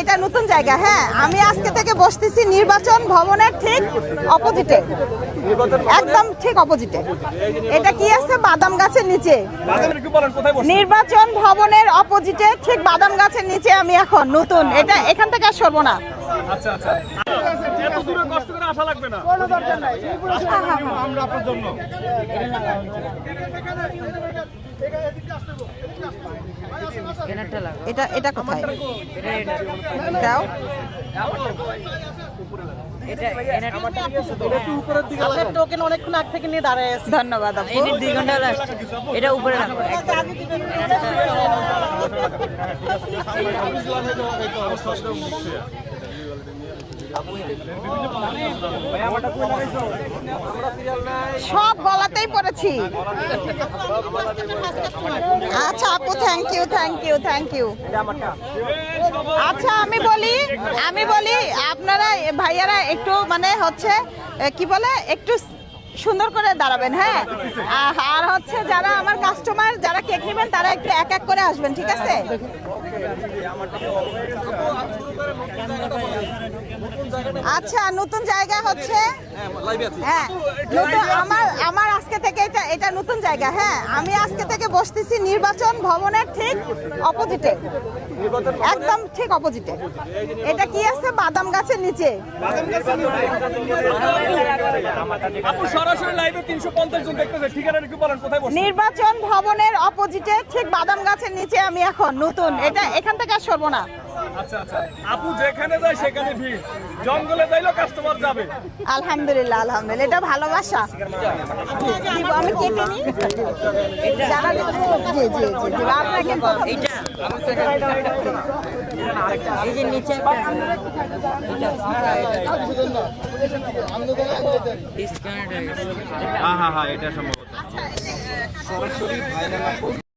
এটা নতুন জায়গা হ্যাঁ। আমি আজকে থেকে বসতেছি নির্বাচন ভবনের ঠিক অপোজিটে। একদম ঠিক অপোজিটে। এটা কি আছে? বাদাম গাছের নিচে। নির্বাচন ভবনের অপোজিটে, ঠিক বাদাম গাছের নিচে আমি এখন নতুন। এটা এখান থেকে আর সরবো না। আচ্ছা আচ্ছা। কষ্ট করে আসা লাগবে না আমরা আপনার জন্য এটা এটা কোথায়? দাও। টোকেন অনেকক্ষণ আগ থেকে নিয়ে দাঁড়ায় আছে। ধন্যবাদ দুই ঘণ্টা এটা উপরে রাখো। সব গলাতেই পড়েছি। আচ্ছা আপু thank you thank you thank you আচ্ছা আমি বলি আমি বলি, আপনারা, ভাইয়ারা একটু মানে হচ্ছে কি বলে, একটু সুন্দর করে দাঁড়াবেন হ্যাঁ? আর হচ্ছে যারা আমার কাস্টমার যারা কেক নেবেন, তারা একটু এক এক করে আসবেন, ঠিক আছে? আচ্ছা নতুন জায়গা হচ্ছে? হ্যাঁ নতুন আমার আমার আজকে থেকে এটা এটা নতুন জায়গা হ্যাঁ। আমি আজকে থেকে বসতেছি নির্বাচন ভবনের ঠিক অপোজিটে। একদম ঠিক অপোজিটে। এটা কি আছে? বাদাম গাছের নিচে। নির্বাচন ভবনের অপোজিটে ঠিক বাদাম গাছের নিচে আমি এখন নতুন। এটা এখান থেকে আর সরবো না। আচ্ছা আচ্ছা। আপু যেখানে যায় সেখানে ভিড়। জঙ্গলে যাইলেও কাস্টমার যাবে। আলহামদুলিল্লাহ আলহামদুলিল্লাহ। এটা ভালোবাসা। আমি কেটে নিই। জি জি জি। আপনাকে ডিসকানেক্ট হয়ে হ্যাঁ হ্যাঁ হ্যাঁ এটা সম্ভবত।